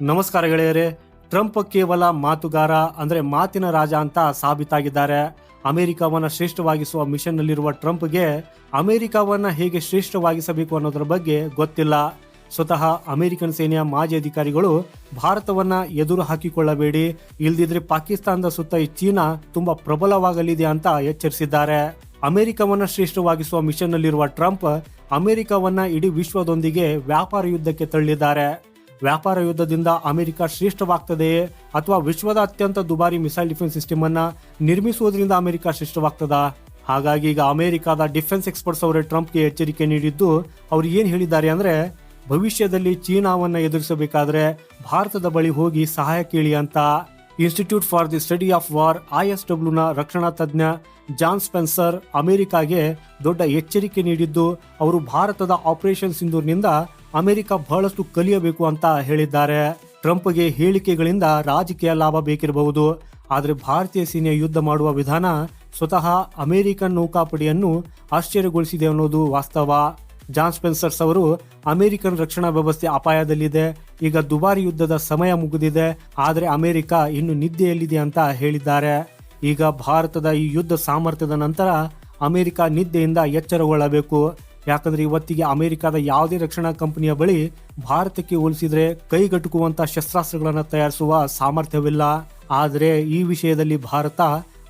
ನಮಸ್ಕಾರ ಗೆಳೆಯರೇ, ಟ್ರಂಪ್ ಕೇವಲ ಮಾತುಗಾರ ಅಂದ್ರೆ ಮಾತಿನ ರಾಜ ಅಂತ ಸಾಬೀತಾಗಿದ್ದಾರೆ. ಅಮೆರಿಕವನ್ನ ಶ್ರೇಷ್ಠವಾಗಿಸುವ ಮಿಷನ್ನಲ್ಲಿರುವ ಟ್ರಂಪ್ಗೆ ಅಮೆರಿಕವನ್ನ ಹೇಗೆ ಶ್ರೇಷ್ಠವಾಗಿಸಬೇಕು ಅನ್ನೋದರ ಬಗ್ಗೆ ಗೊತ್ತಿಲ್ಲ. ಸ್ವತಃ ಅಮೆರಿಕನ್ ಸೇನೆಯ ಮಾಜಿ ಅಧಿಕಾರಿಗಳು ಭಾರತವನ್ನ ಎದುರು ಹಾಕಿಕೊಳ್ಳಬೇಡಿ, ಇಲ್ದಿದ್ರೆ ಪಾಕಿಸ್ತಾನದ ಸುತ್ತ ಈ ಚೀನಾ ತುಂಬಾ ಪ್ರಬಲವಾಗಲಿದೆ ಅಂತ ಎಚ್ಚರಿಸಿದ್ದಾರೆ. ಅಮೆರಿಕವನ್ನ ಶ್ರೇಷ್ಠವಾಗಿಸುವ ಮಿಷನ್ನಲ್ಲಿರುವ ಟ್ರಂಪ್ ಅಮೆರಿಕವನ್ನ ಇಡೀ ವಿಶ್ವದೊಂದಿಗೆ ವ್ಯಾಪಾರ ಯುದ್ಧಕ್ಕೆ ತಳ್ಳಿದ್ದಾರೆ. ವ್ಯಾಪಾರ ಯುದ್ಧದಿಂದ ಅಮೆರಿಕ ಶ್ರೇಷ್ಠವಾಗ್ತದೆಯೇ ಅಥವಾ ವಿಶ್ವದ ಅತ್ಯಂತ ದುಬಾರಿ ಮಿಸೈಲ್ ಡಿಫೆನ್ಸ್ ಸಿಸ್ಟಮ್ ಅನ್ನ ನಿರ್ಮಿಸುವುದರಿಂದ ಅಮೆರಿಕ ಶ್ರೇಷ್ಠವಾಗ್ತದಾ? ಹಾಗಾಗಿ ಈಗ ಅಮೆರಿಕದ ಡಿಫೆನ್ಸ್ ಎಕ್ಸ್ಪರ್ಟ್ಸ್ ಅವರೇ ಟ್ರಂಪ್ಗೆ ಎಚ್ಚರಿಕೆ ನೀಡಿದ್ದು ಅವರು ಏನು ಹೇಳಿದ್ದಾರೆ ಅಂದ್ರೆ, ಭವಿಷ್ಯದಲ್ಲಿ ಚೀನಾವನ್ನ ಎದುರಿಸಬೇಕಾದ್ರೆ ಭಾರತದ ಬಳಿ ಹೋಗಿ ಸಹಾಯ ಕೇಳಿ ಅಂತ. Institute for the study of war I ISW ನ ರಕ್ಷಣಾ ತಜ್ಞ ಜಾನ್ ಸ್ಪೆನ್ಸರ್ ಅಮೆರಿಕಾಗೆ ದೊಡ್ಡ ಎಚ್ಚರಿಕೆ ನೀಡಿದ್ದು, ಅವರು ಭಾರತದ ಆಪರೇಷನ್ ಸಿಂಧೂರ್ನಿಂದ ಅಮೆರಿಕ ಬಹಳಷ್ಟು ಕಲಿಯಬೇಕು ಅಂತ ಹೇಳಿದ್ದಾರೆ. ಟ್ರಂಪ್ಗೆ ಹೇಳಿಕೆಗಳಿಂದ ರಾಜಕೀಯ ಲಾಭ ಬೇಕಿರಬಹುದು. ಆದರೆ ಭಾರತೀಯ ಸೇನೆಯ ಯುದ್ಧ ಮಾಡುವ ವಿಧಾನ ಸ್ವತಃ ಅಮೆರಿಕನ್ ನೌಕಾಪಡೆಯನ್ನು ಆಶ್ಚರ್ಯಗೊಳಿಸಿದೆ ಅನ್ನೋದು ವಾಸ್ತವ. ಜಾನ್ ಸ್ಪೆನ್ಸರ್ಸ್ ಅವರು ಅಮೆರಿಕನ್ ರಕ್ಷಣಾ ವ್ಯವಸ್ಥೆ ಅಪಾಯದಲ್ಲಿದೆ. ಈಗ ದುಬಾರಿ ಯುದ್ಧದ ಸಮಯ ಮುಗಿದಿದೆ. ಆದರೆ ಅಮೆರಿಕ ಇನ್ನು ನಿದ್ದೆಯಲ್ಲಿದೆ ಅಂತ ಹೇಳಿದ್ದಾರೆ. ಈಗ ಭಾರತದ ಈ ಯುದ್ಧ ಸಾಮರ್ಥ್ಯದ ನಂತರ ಅಮೆರಿಕ ನಿದ್ದೆಯಿಂದ ಎಚ್ಚರಗೊಳ್ಳಬೇಕು. ಯಾಕಂದ್ರೆ ಇವತ್ತಿಗೆ ಅಮೆರಿಕದ ಯಾವುದೇ ರಕ್ಷಣಾ ಕಂಪನಿಯ ಬಳಿ ಭಾರತಕ್ಕೆ ಹೋಲಿಸಿದ್ರೆ ಕೈಗಟುಕುವಂತ ಶಸ್ತ್ರಾಸ್ತ್ರಗಳನ್ನು ತಯಾರಿಸುವ ಸಾಮರ್ಥ್ಯವಿಲ್ಲ. ಆದರೆ ಈ ವಿಷಯದಲ್ಲಿ ಭಾರತ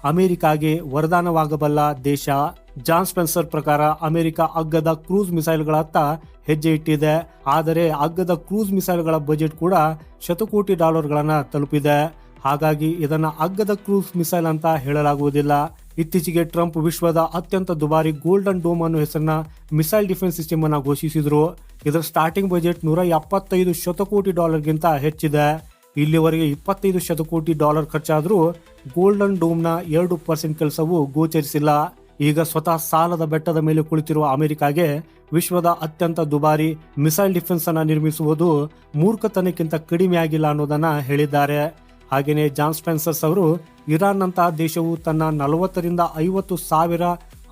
ಅಮೆರಿಕಾಗೆ ವರದಾನವಾಗಬಲ್ಲ ದೇಶ. ಜಾನ್ ಸ್ಪೆನ್ಸರ್ ಪ್ರಕಾರ ಅಮೆರಿಕ ಅಗ್ಗದ ಕ್ರೂಸ್ ಮಿಸೈಲ್ಗಳತ್ತ ಹೆಜ್ಜೆ ಇಟ್ಟಿದೆ. ಆದರೆ ಅಗ್ಗದ ಕ್ರೂಸ್ ಮಿಸೈಲ್ಗಳ ಬಜೆಟ್ ಕೂಡ ಶತಕೋಟಿ ಡಾಲರ್ಗಳನ್ನು ತಲುಪಿದೆ. ಹಾಗಾಗಿ ಇದನ್ನ ಅಗ್ಗದ ಕ್ರೂಸ್ ಮಿಸೈಲ್ ಅಂತ ಹೇಳಲಾಗುವುದಿಲ್ಲ. ಇತ್ತೀಚೆಗೆ ಟ್ರಂಪ್ ವಿಶ್ವದ ಅತ್ಯಂತ ದುಬಾರಿ ಗೋಲ್ಡನ್ ಡೋಮ್ ಅನ್ನೋ ಹೆಸರನ್ನ ಮಿಸೈಲ್ ಡಿಫೆನ್ಸ್ ಸಿಸ್ಟಮ್ ಅನ್ನು ಘೋಷಿಸಿದ್ರು. ಇದರ ಸ್ಟಾರ್ಟಿಂಗ್ ಬಜೆಟ್ ನೂರ ಎಪ್ಪತ್ತೈದು ಶತಕೋಟಿ ಡಾಲರ್ಗಿಂತ ಹೆಚ್ಚಿದೆ. ಇಲ್ಲಿವರೆಗೆ ಇಪ್ಪತ್ತೈದು ಶತಕೋಟಿ ಡಾಲರ್ ಖರ್ಚಾದರೂ ಗೋಲ್ಡನ್ ಡೋಮ್ನ ಎರಡು ಪರ್ಸೆಂಟ್ ಕೆಲಸವು ಗೋಚರಿಸಿಲ್ಲ. ಈಗ ಸ್ವತಃ ಸಾಲದ ಬೆಟ್ಟದ ಮೇಲೆ ಕುಳಿತಿರುವ ಅಮೆರಿಕಾಗೆ ವಿಶ್ವದ ಅತ್ಯಂತ ದುಬಾರಿ ಮಿಸೈಲ್ ಡಿಫೆನ್ಸ್ ಅನ್ನು ನಿರ್ಮಿಸುವುದು ಮೂರ್ಖತನಕ್ಕಿಂತ ಕಡಿಮೆ ಆಗಿಲ್ಲ ಅನ್ನೋದನ್ನ ಹೇಳಿದ್ದಾರೆ. ಹಾಗೆಯೇ ಜಾನ್ ಸ್ಪೆನ್ಸರ್ಸ್ ಅವರು ಇರಾನ್ ನಂತಹ ದೇಶವು ತನ್ನ ನಲವತ್ತರಿಂದ ಐವತ್ತು ಸಾವಿರ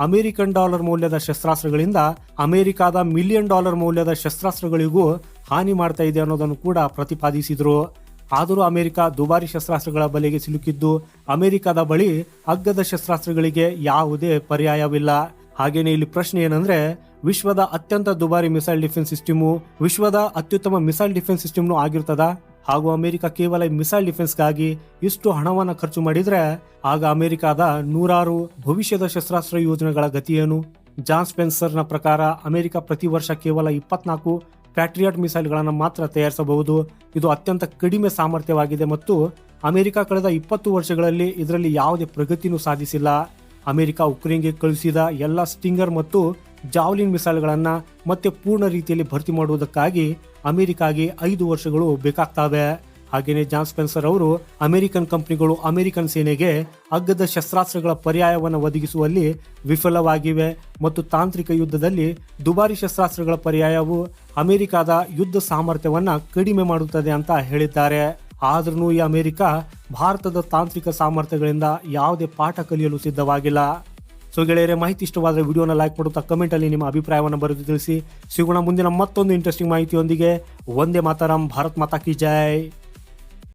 ಅಮೆರಿಕನ್ ಡಾಲರ್ ಮೌಲ್ಯದ ಶಸ್ತ್ರಾಸ್ತ್ರಗಳಿಂದ ಅಮೆರಿಕಾದ ಮಿಲಿಯನ್ ಡಾಲರ್ ಮೌಲ್ಯದ ಶಸ್ತ್ರಾಸ್ತ್ರಗಳಿಗೂ ಹಾನಿ ಮಾಡ್ತಾ ಇದೆ ಅನ್ನೋದನ್ನು ಕೂಡ ಪ್ರತಿಪಾದಿಸಿದ್ರು. ಆದರೂ ಅಮೆರಿಕ ದುಬಾರಿ ಶಸ್ತ್ರಾಸ್ತ್ರಗಳ ಬಲೆಗೆ ಸಿಲುಕಿದ್ದು ಅಮೆರಿಕದ ಬಳಿ ಅಗ್ಗದ ಶಸ್ತ್ರಾಸ್ತ್ರಗಳಿಗೆ ಯಾವುದೇ ಪರ್ಯಾಯವಿಲ್ಲ. ಹಾಗೇನೆ ಇಲ್ಲಿ ಪ್ರಶ್ನೆ ಏನಂದ್ರೆ, ವಿಶ್ವದ ಅತ್ಯಂತ ದುಬಾರಿ ಮಿಸೈಲ್ ಡಿಫೆನ್ಸ್ ಸಿಸ್ಟಮು ವಿಶ್ವದ ಅತ್ಯುತ್ತಮ ಮಿಸೈಲ್ ಡಿಫೆನ್ಸ್ ಸಿಸ್ಟಮ್ನು ಆಗಿರ್ತದ? ಹಾಗೂ ಅಮೆರಿಕ ಕೇವಲ ಮಿಸೈಲ್ ಡಿಫೆನ್ಸ್ಗಾಗಿ ಇಷ್ಟು ಹಣವನ್ನು ಖರ್ಚು ಮಾಡಿದ್ರೆ, ಆಗ ಅಮೆರಿಕದ ನೂರಾರು ಭವಿಷ್ಯದ ಶಸ್ತ್ರಾಸ್ತ್ರ ಯೋಜನೆಗಳ ಗತಿಯೇನು? ಜಾನ್ ಸ್ಪೆನ್ಸರ್ನ ಪ್ರಕಾರ ಅಮೆರಿಕ ಪ್ರತಿ ವರ್ಷ ಕೇವಲ ಇಪ್ಪತ್ನಾಲ್ಕು ಪ್ಯಾಟ್ರಿಯಾಟ್ ಮಿಸೈಲ್ಗಳನ್ನು ಮಾತ್ರ ತಯಾರಿಸಬಹುದು. ಇದು ಅತ್ಯಂತ ಕಡಿಮೆ ಸಾಮರ್ಥ್ಯವಾಗಿದೆ ಮತ್ತು ಅಮೆರಿಕ ಕಳೆದ ಇಪ್ಪತ್ತು ವರ್ಷಗಳಲ್ಲಿ ಇದರಲ್ಲಿ ಯಾವುದೇ ಪ್ರಗತಿನೂ ಸಾಧಿಸಿಲ್ಲ. ಅಮೆರಿಕ ಉಕ್ರೇನ್ಗೆ ಕಳುಹಿಸಿದ ಎಲ್ಲ ಸ್ಟಿಂಗರ್ ಮತ್ತು ಜಾವ್ಲಿನ್ ಮಿಸೈಲ್ಗಳನ್ನು ಮತ್ತೆ ಪೂರ್ಣ ರೀತಿಯಲ್ಲಿ ಭರ್ತಿ ಮಾಡುವುದಕ್ಕಾಗಿ ಅಮೆರಿಕಾಗೆ ಐದು ವರ್ಷಗಳು ಬೇಕಾಗ್ತವೆ. ಹಾಗೆಯೇ ಜಾನ್ ಸ್ಪೆನ್ಸರ್ ಅವರು ಅಮೆರಿಕನ್ ಕಂಪನಿಗಳು ಅಮೆರಿಕನ್ ಸೇನೆಗೆ ಅಗ್ಗದ ಶಸ್ತ್ರಾಸ್ತ್ರಗಳ ಪರ್ಯಾಯವನ್ನು ಒದಗಿಸುವಲ್ಲಿ ವಿಫಲವಾಗಿವೆ ಮತ್ತು ತಾಂತ್ರಿಕ ಯುದ್ಧದಲ್ಲಿ ದುಬಾರಿ ಶಸ್ತ್ರಾಸ್ತ್ರಗಳ ಪರ್ಯಾಯವು ಅಮೆರಿಕದ ಯುದ್ಧ ಸಾಮರ್ಥ್ಯವನ್ನು ಕಡಿಮೆ ಮಾಡುತ್ತದೆ ಅಂತ ಹೇಳಿದ್ದಾರೆ. ಆದ್ರೂ ಈ ಅಮೆರಿಕ ಭಾರತದ ತಾಂತ್ರಿಕ ಸಾಮರ್ಥ್ಯಗಳಿಂದ ಯಾವುದೇ ಪಾಠ ಕಲಿಯಲು ಸಿದ್ಧವಾಗಿಲ್ಲ. ಸೊ ಗೆಳೆಯರೆ, ಮಾಹಿತಿ ಇಷ್ಟವಾದರೆ ವಿಡಿಯೋನ ಲೈಕ್ ಮಾಡುತ್ತಾ ಕಮೆಂಟಲ್ಲಿ ನಿಮ್ಮ ಅಭಿಪ್ರಾಯವನ್ನು ಬರೆದು ತಿಳಿಸಿ. ಸಿಗೋಣ ಮುಂದಿನ ಮತ್ತೊಂದು ಇಂಟ್ರೆಸ್ಟಿಂಗ್ ಮಾಹಿತಿಯೊಂದಿಗೆ. ಒಂದೇ ಮಾತಾರಾಮ್ ಭಾರತ್ ಮಾತಾ ಕಿ ಜೈ.